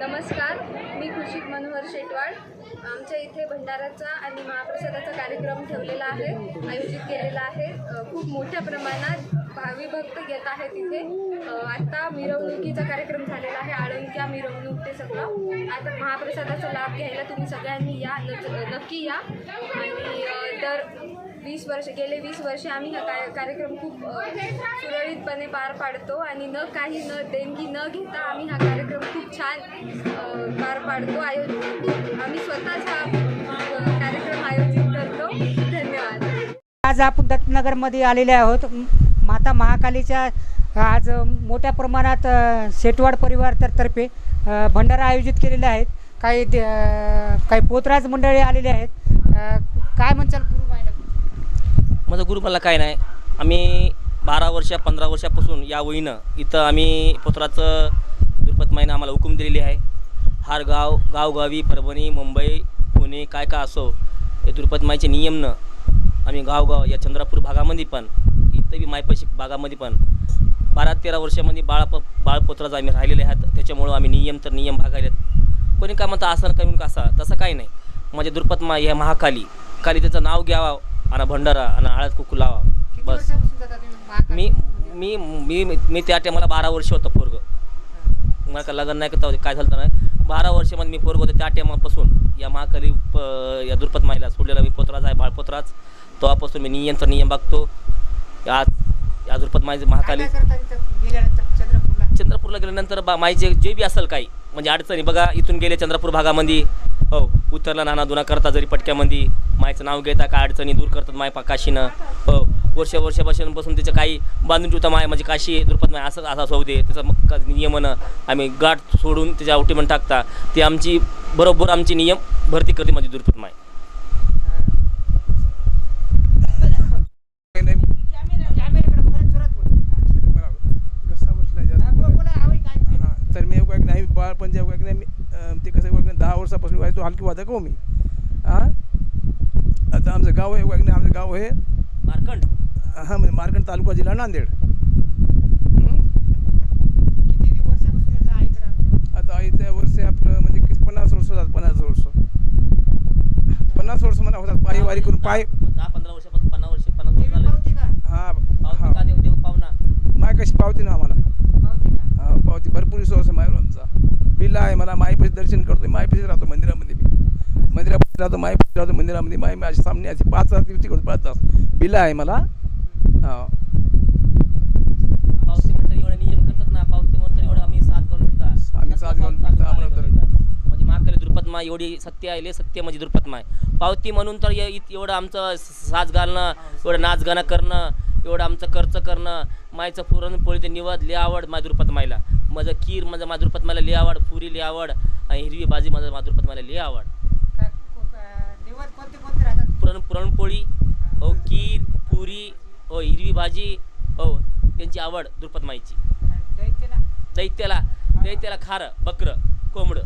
नमस्कार मी खुशी मनोहर शेटवाड आमच्या इथे भंडाराचा आणि महाप्रसादाचा कार्यक्रम ठेवलेला आहे आयोजित केलेला आहे. खूप मोठ्या प्रमाणात भावी भक्त येत आहेत इथे. आत्ता आता मिरवणुकीचा कार्यक्रम झालेला आहे आळंक्या मिरवणूक ते सगळं. आता महाप्रसादाचा लाभ घ्यायला तुम्ही सगळ्यांनी या नक्की या. आणि तर दर वीस वर्ष गेले वीस वर्षे आम्ही हा काय कार्यक्रम खूप सुरळीतपणे पार पाडतो आणि न काही न देणगी न घेता आम्ही हा कार्यक्रम खूप छान पार पाडतो आयोजित आम्ही स्वतःच हा कार्यक्रम आयोजित करतो. धन्यवाद. आज आपण दत्तनगरमध्ये आलेले आहोत. माता महाकालीच्या आज मोठ्या प्रमाणात शेटवाड परिवार तर तर्फे भंडारा आयोजित केलेले आहेत. काही दे- काही पोतराज मंडळी आलेले आहेत. काय म्हणचाल गुरु मायला माझं गुरु मला काय नाही. आम्ही बारा वर्षा पंधरा वर्षापासून या वहीनं इथं आम्ही पुत्राचं दुर्पत माईनं आम्हाला हुकूम दिलेली आहे. हार गाव गावगावी परभणी मुंबई पुणे काय का असो हे दुर्पत माईचे नियमनं आम्ही गावगाव या चंद्रपूर भागामध्ये पण इथं बी मायपाशी भागामध्ये पण बारा तेरा वर्षामध्ये बाळ प बाळपुत्राचं आम्ही राहिलेले आहेत. त्याच्यामुळं आम्ही नियम तर नियम भागायलेत. कोणी का म्हणता असं करून कसा तसं काही नाही. माझे दुर्पत माई ह्या महाकाली. काली त्याचं नाव घ्यावा आणि भंडारा आणि हळद कुकू लावा. बस? मी मी मी मी त्या टायमाला बारा वर्ष होतं पोरग. मला काय लग्न नाही करता काय झालं नाही. बारा वर्षामध्ये मी पोरग होते त्या टायमापासून या महाकाली प- या दुर्पत माईला सोडलेला मी पोत्राच आहे बाळपोत्राच तेव्हापासून मी नियम तर नियम बघतो या या दुर्पत माई काय महाकाली चंद्रपूरला? चंद्रपूरला गेल्यानंतर बा माईचे जे बी असेल काही म्हणजे अडचणी बघा इथून गेले चंद्रपूर भागामध्ये. हो उतरला नाना दुना करता जरी पटक्यामध्ये मायचं नाव घेता काय अडचणी दूर करतात माय पा काशीनं हो वर्ष वर्षापासून बसून त्याचं काही बांधून ठेवता माय म्हणजे काशी दुर्पत माय असंच असा होऊ दे. त्याचं मग नियमनं आम्ही गाठ सोडून त्याच्या आवटीमध्ये टाकता. ती आमची बरोबर आमची नियम भरती करते माझी दुर्पत माय. काय? तर मी एक नाही बाळ पण जे नाही ते कसं एक दहा वर्षापासून व्हायचो हलकी वादक हो मी? हां? आता आमचं गाव आहे एक आमचं गाव आहे. मार्कंड. हां म्हणजे मार्कंड तालुका जिल्हा नांदेड. हं? किती दिवस वर्षापासून येता आईकडे आमच्या? आता इथे वर्षे आपलं म्हणजे किती पन्नास वर्ष होतात पन्नास वर्ष. पन्नास वर्ष मला होतात पायी वारी करून पाय. दहा पंधरा वर्षापासून पन्नास वर्ष पन्नास हा पावती हा का देव देव पाहुणा माय कशी पावती ना आम्हाला. पावती का? हा पावती भरपूर विश्वास आहे मायवरांचा बिल्ला आहे. मला मायपाशी दर्शन करतो मायपाशी राहतो मंदिरामध्ये मी. मंदिरापाशी राहतो मायपाशी राहतो मंदिरामध्ये. माय माझ्या सामने अशी पाच तास दिवशी करतो पाच तास. बिल्ला आहे मला. हा. आम्ही साथ घालून आम्हाला. म्हणजे महाकाली द्रुपदमा एवढी सत्य आहे लय सत्य म्हणजे द्रुपदमा आहे. पावती म्हणून तर एवढं आमचं साज घालणं एवढं नाच गाणं करणं एवढं आमचं खर्च करणं मायचं पुरणपोळी ते निवद लय आवड माझ्या द्रुपद मायला माझं खीर माझं माधुरपत मला लय आवड पुरी लय आवड आणि हिरवी भाजी माझं माधुरपत मला लय आवड. पुरण पुरणपोळी हो खीर पुरी हो हिरवी भाजी हो त्यांची आवड द्रुपद माईची दैत्यला? दैत्याला दैत्याला खारं बकरं कोंबडं.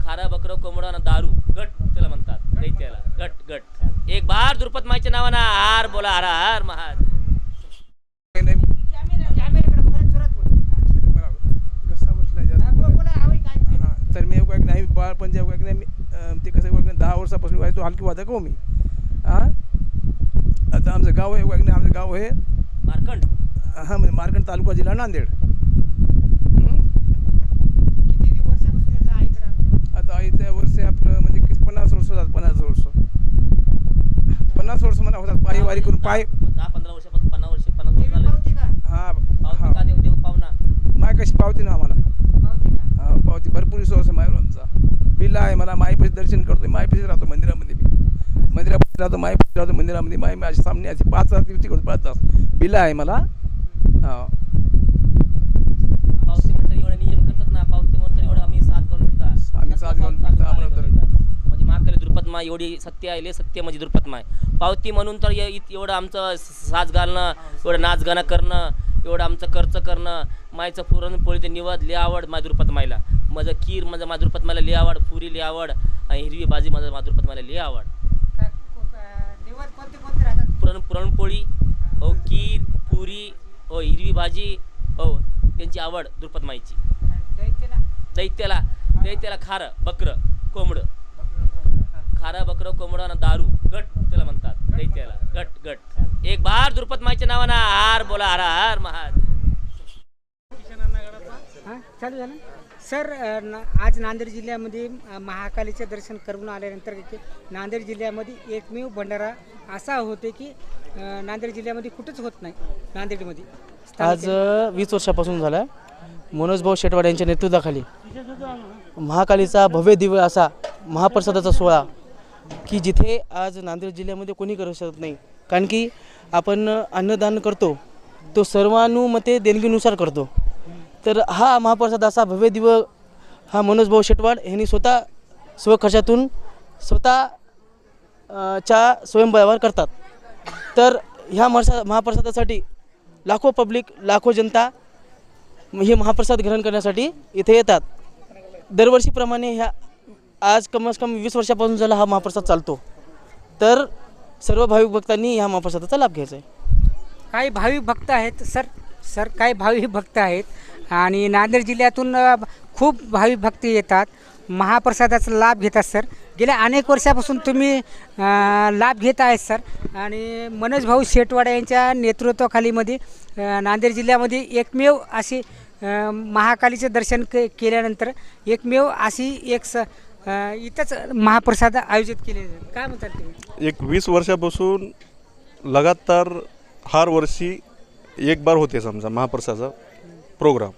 खारं बकरं कोंबडं आणि दारू गट त्याला म्हणतात दैत्याला. गट गट. एक बार द्रुपद माईच्या नावानं हार बोला हार हार महार नाही कॅमेऱ्याकडे बघा जोरात बोल. मला कसा बसला हा, जास्त बोल- बोला, आवाज काय ऐकू येत हा, तर मी नाही पण जेव्हा नाही मी अं, ते कसं एक दहा वर्षापासून व्हायचो हलकी वादक हो मी. हां? आता आमचं गाव आहे एक आमचं गाव आहे मार्कंड. हां म्हणजे मार्कंड तालुका जिल्हा नांदेड? किती दिवस वर्षापासून येता आईकडे आमच्या? आता इथे वर्षे आपलं म्हणजे किती पन्नास वर्ष होतात पन्नास वर्ष. पन्नास वर्ष मला होतात पायी वारी करून पाय. दहा पंधरा वर्षापासून पन्नास वर्ष पन्नास वर्ष देवी झाले. पावती का? हा पावती का हा देव देव पाहुणा? माय कशी पावती ना आम्हाला. पावती का? हा पावती भरपूर विश्वास आहे मायवरांचा बिल्ला आहे. मला मायपाशी दर्शन करतो मायपाशी राहतो मंदिरामध्ये मंदिरापाशी राहतो मायपाशी राहतो मंदिरामध्ये. माय माझ्या सामने अशी पाच तास दिवशी करतो पाच तास बिल्ला आहे मला. हा. पावते म्हणतात एवढे नियम करतात ना. पावते म्हणतात एवढं आम्ही साथ घालून आम्हाला म्हणजे महाकाली एवढी सत्य आहे सत्य म्हणजे द्रुपदमा आहे. पावती म्हणून तर एवढं आमचं साज घालणं एवढं नाच गाणं करणं एवढं आमचं खर्च करणं मायचं पुरणपोळी ते निवद लय आवड माझ्या द्रुपद मायला माझं खीर माझं माधुरपत मला लय आवड पुरी लय आवड आणि हिरवी भाजी माझं माधुरपत मला लय आवड. पुरण पुरणपोळी हो. खीर पुरी हो हिरवी भाजी हो त्यांची आवड द्रुपद माईची दैत्यला? दैत्याला दैत्याला खारं बकरं कोंबडं. खारं बकरं कोंबडं आणि दारू गट त्याला म्हणतात दैत्याला. गट गट एक बार द्रुपद माईच्या नावानं हार बोला हर हर हां चालू झालं. सर ना- आज नांदेड जिल्ह्यामध्ये महाकालीचे दर्शन करून आल्यानंतर नांदेड जिल्ह्यामध्ये एकमेव भंडारा असा होते की नांदेड जिल्ह्यामध्ये कुठंच होत नाही नांदेडमध्ये. आज वीस वर्षापासून झाला मनोज भाऊ शेटवाड यांच्या नेतृत्वाखाली महाकालीचा भव्य दिव्य असा महाप्रसादाचा सोहळा की जिथे आज नांदेड जिल्ह्यामध्ये कोणी करू शकत नाही. कारण की आपण अन्नदान करतो तो सर्वानुमते देणगीनुसार करतो. तर हा महाप्रसाद असा भव्य दिव हा मनोज भाऊ शेटवाड यांनी स्वतः स्वखर्चातून स्वतः च्या स्वयंबळावर करतात. तर ह्या मरसा महाप्रसादासाठी लाखो पब्लिक लाखो जनता हे महाप्रसाद ग्रहण करण्यासाठी इथे येतात. दरवर्षीप्रमाणे ह्या आज कमीत कमी वीस वर्षापासून झाला हा महाप्रसाद चालतो. तर सर्व भाविक भक्तांनी ह्या महाप्रसादाचा लाभ घ्यायचा आहे. काही भाविक भक्त आहेत सर सर काही भाविक भक्त आहेत. आणि नांदेड जिल्ह्यातून खूप भाविक भक्ती येतात. महाप्रसादाचा लाभ घेतात सर. गेल्या अनेक वर्षापासून तुम्ही लाभ घेत आहेत सर. आणि मनोज भाऊ शेटवाडा यांच्या नेतृत्वाखालीमध्ये नांदेड जिल्ह्यामध्ये एकमेव अशी महाकालीचे दर्शन के केल्यानंतर एकमेव अशी एक स इथंच महाप्रसाद आयोजित केले. काय म्हणतात तुम्ही? एक वीस वर्षापासून लगातार हर वर्षी एक बार होते समजा महाप्रसाद. प्रोग्राम.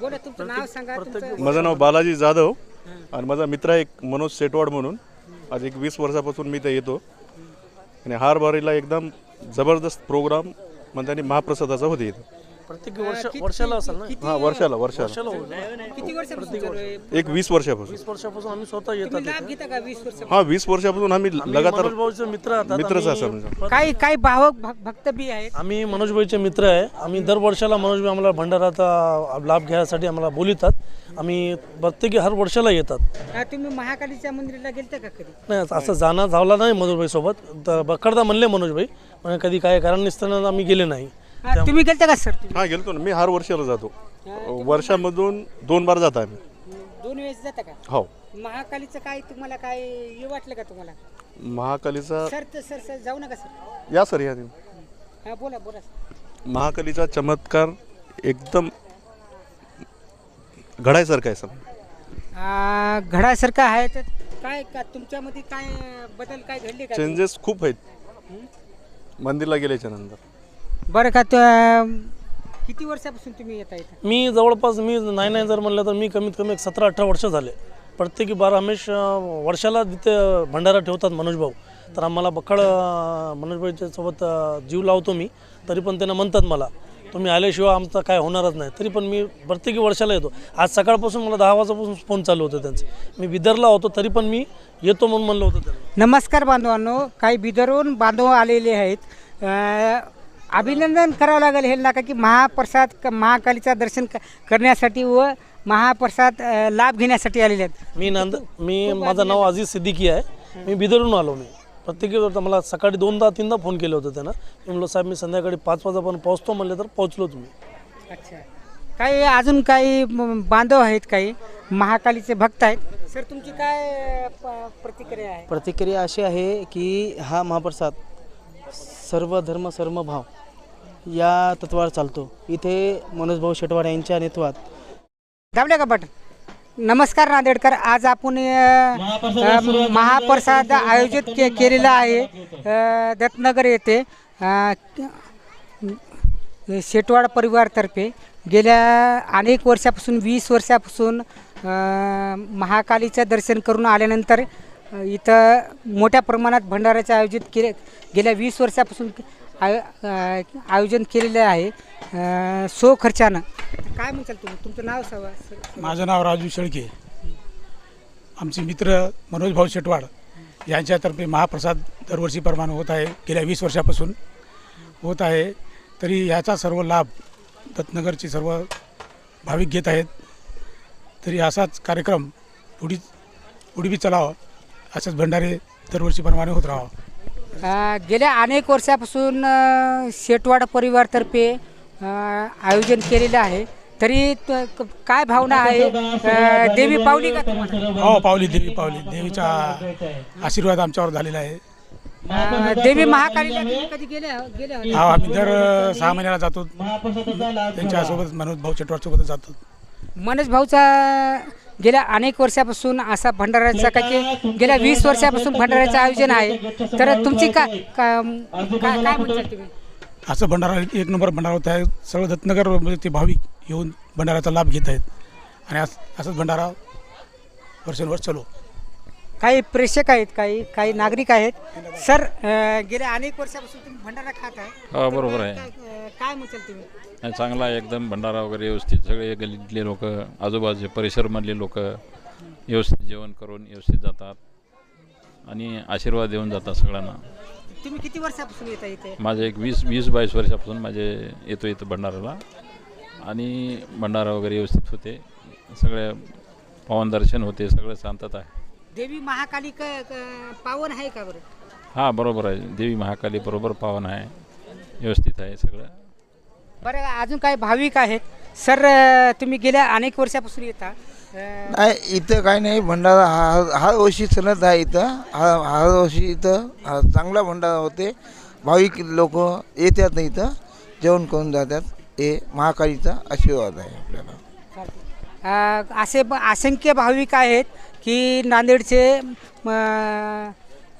बोला तुमचं नाव सांगा तुमचं माझं नाव बालाजी जाधव आणि माझा मित्र आहे एक मनोज सेटवाड म्हणून. आज एक वीस वर्षापासून मी इथे येतो. आणि हार बारीला एकदम जबरदस्त प्रोग्राम म्हणजे महाप्रसादाचा होते इथं. प्रत्येक वर्ष वर्षाला असेल ना? हां वर्षाला वर्षाला. वर्षाला होईल ना. किती वर्षापासून चालू आहे? एक वीस वर्षापासून. वीस वर्षापासून आम्ही स्वतः येतात तुम्ही लाभ घेता का वीस वर्ष हां वीस वर्षापासून आम्ही लगातार मनोज भाऊचे मित्र आहात. मित्रच आम्ही- आहे समजा काही काही भावक भक- भक्त बी आहेत. आम्ही मनोज भाईचे मित्र आहे. आम्ही दर वर्षाला मनोज भाई आम्हाला भंडाराचा लाभ घ्यायसाठी आम्हाला बोलितात. आम्ही प्रत्येकी हर वर्षाला येतात. तुम्ही महाकालीच्या मंदिराला गेलते का कधी? नाही असं जाणं झाला नाही मनोज भाई सोबत तर बकडदा म्हणले मनोज भाई पण कधी काय कारण नसताना आम्ही गेले नाही. तुम्ही गेलते का सर तुम्ही? हां गेलतो ना. मी हर वर्षाला जातो. वर्षामधून दोन बार जाता आम्ही. दोन वेळेस जाता का? हो. महाकालीचं काय तुम्हाला काय हे वाटलं का तुम्हाला? महाकालीचा सर तर सर सर जाऊ नका सर. या सर या हा बोला बोला. महाकालीचा चमत्कार एकदम घडायसारखा आहे सर. अं, घडासारखं आहे तर काय का तुमच्यामध्ये काय बदल काय घडले का? चेंजेस खूप आहेत. मंदिरला गेल्याच्यानंतर. बरं का त- किती वर्षापासून तुम्ही येता इथं? मी जवळपास मी नाही नाही जर म्हणलं तर मी कमीत कमी एक सतरा अठरा वर्ष झाले. प्रत्येकी बारा हमेश अं, वर्षाला तिथे भंडारा ठेवतात मनोज भाऊ तर आम्हाला बखळ अं, मनोज भाईच्या सोबत अं, जीव लावतो मी तरी पण त्यांना म्हणतात मला तुम्ही आल्याशिवाय आमचं काय होणारच नाही. तरी पण मी प्रत्येकी वर्षाला येतो. आज सकाळपासून मला दहा वाजतापासून फोन चालू होते त्यांचे. मी बिदरला होतो तरी पण मी येतो म्हणून म्हणलं होतं त्यांना. नमस्कार बांधवांनो काही बिदरहून बांधव आलेले आहेत. अ, अभिनंदन करावं लागेल हे नाका की महाप्रसाद क- महाकालीचा दर्शन क- करण्यासाठी व महाप्रसाद अ, लाभ घेण्यासाठी आलेले आहेत. मी नांद मी माझं नाव अजिज सिद्दीकी आहे. मी बिदरून आलो मी. प्रत्येकी वेळेला मला सकाळी दोनदा तीनदा फोन केले होते त्यांना. मी म्हणलं साहेब मी संध्याकाळी पाच वाजेपर्यंत पोहोचतो म्हणले तर पोहोचलो तुम्ही. अच्छा. काही अजून काही म- बांधव आहेत काही? महाकालीचे भक्त आहेत. सर तुमची काय अ, प- प्रतिक्रिया आहे? प्रतिक्रिया अशी आहे की हा महाप्रसाद सर्व धर्म सर्व भाव या तत्वावर चालतो. इथे मनोजभाऊ शेटवाड यांच्या नेतृत्वात. दाबले का बटन नमस्कार नांदेडकर. आज आपण अ, अ, महाप्रसाद आयोजित के केलेला आहे. अ, दत्तनगर येथे अ, शेटवाड परिवारतर्फे गेल्या अनेक वर्षापासून वीस वर्षापासून अ, महाकालीचं दर्शन करून आल्यानंतर इथं मोठ्या प्रमाणात भंडाऱ्याचे आयोजित केले गेल्या वीस वर्षापासून आय आयोजन केलेले आहे. सो खर्चानं. काय म्हणताल तुम्ही? तुमचं नाव माझं नाव राजू शेळके. आमचे मित्र मनोज भाऊ शेटवाड यांच्यातर्फे महाप्रसाद दरवर्षीप्रमाणे होत आहे. गेल्या वीस वर्षापासून होत आहे. तरी ह्याचा सर्व लाभ दत्तनगरचे सर्व भाविक घेत आहेत. तरी असाच कार्यक्रम पुढी पुढे बी चालावा. असेच भंडारे दरवर्षीप्रमाणे होत राहावं. अ, गेल्या अनेक वर्षापासून अ, शेटवाड परिवारतर्फे अ, आयोजन केलेलं आहे. तरी त- क- काय भावना आहे? अ, देवी पावली का तुम्हाला? हो पावली देवी पावली. देवीचा आशीर्वाद आमच्यावर झालेला आहे. अ, देवी महाकालीला तुम्ही कधी होते? हा आम्ही दर अ, सहा महिन्याला जातो. त्यांच्यासोबत मनोज भाऊ चटवारसोबत जातो. मनोज भाऊचा गेल्या अनेक वर्षापासून असा भंडाऱ्याचा का की गेल्या वीस वर्षापासून भंडाऱ्याचं आयोजन आहे. तर तुमची का काय काय तुम्ही? असं भंडारा एक नंबर भंडारा होत. आहे सर्व दत्तनगर म्हणजे ते भाविक येऊन भंडाऱ्याचा लाभ घेत आहेत. आणि असंच भंडारा वर्षानुवर्ष चालू. काही प्रेक्षक आहेत काही काही नागरिक आहेत. सर अ, गेल्या अनेक वर्षापासून तुम्ही भंडारा खात आहे. हा बरोबर आहे. काय काय म्हणताल तुम्ही? आणि चांगला आहे एकदम भंडारा वगैरे व्यवस्थित सगळे गल्लीतले लोक आजूबाजूचे परिसरमधले लोक व्यवस्थित जेवण करून व्यवस्थित जातात आणि आशीर्वाद देऊन जातात सगळ्यांना. तुम्ही किती वर्षापासून येता इथे? माझे एक वीस वीस बावीस वर्षापासून माझे येतो इथं भंडाराला आणि भंडारा वगैरे व्यवस्थित होते. सगळे पवन दर्शन होते सगळं शांतता आहे. देवी महाकाली क क- पावन आहे का बरं? हां बरोबर आहे. देवी महाकाली बरोबर पावन आहे. व्यवस्थित आहे सगळं. बरं अजून काही भाविक आहेत? सर अ, तुम्ही गेल्या अनेक वर्षापासून येता. अ, नाही इथं काही नाही. भंडारा हा हा वर्षी सणत आहे इथं. हा हा वर्षी इथं हा चांगला भंडारा होते. भाविक लोक येतात नाही इथं. जेवण करून जातात. हे महाकालीचा आशीर्वाद आहे आपल्याला. अ, असे ब- असंख्य भाविक आहेत. की नांदेडचे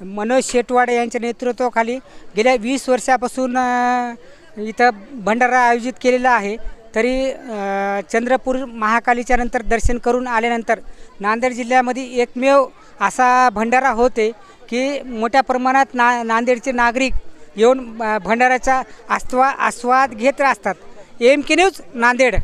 मनोज शेटवाडे यांच्या नेतृत्वाखाली गेल्या वीस वर्षापासून इथं भंडारा आयोजित केलेला आहे. तरी चंद्रपूर महाकालीच्या नंतर दर्शन करून आल्यानंतर नांदेड जिल्ह्यामध्ये एकमेव असा भंडारा होते की मोठ्या प्रमाणात ना नांदेडचे नागरिक येऊन भंडाराचा आस्वा आस्वाद घेत असतात. M K news Nanded.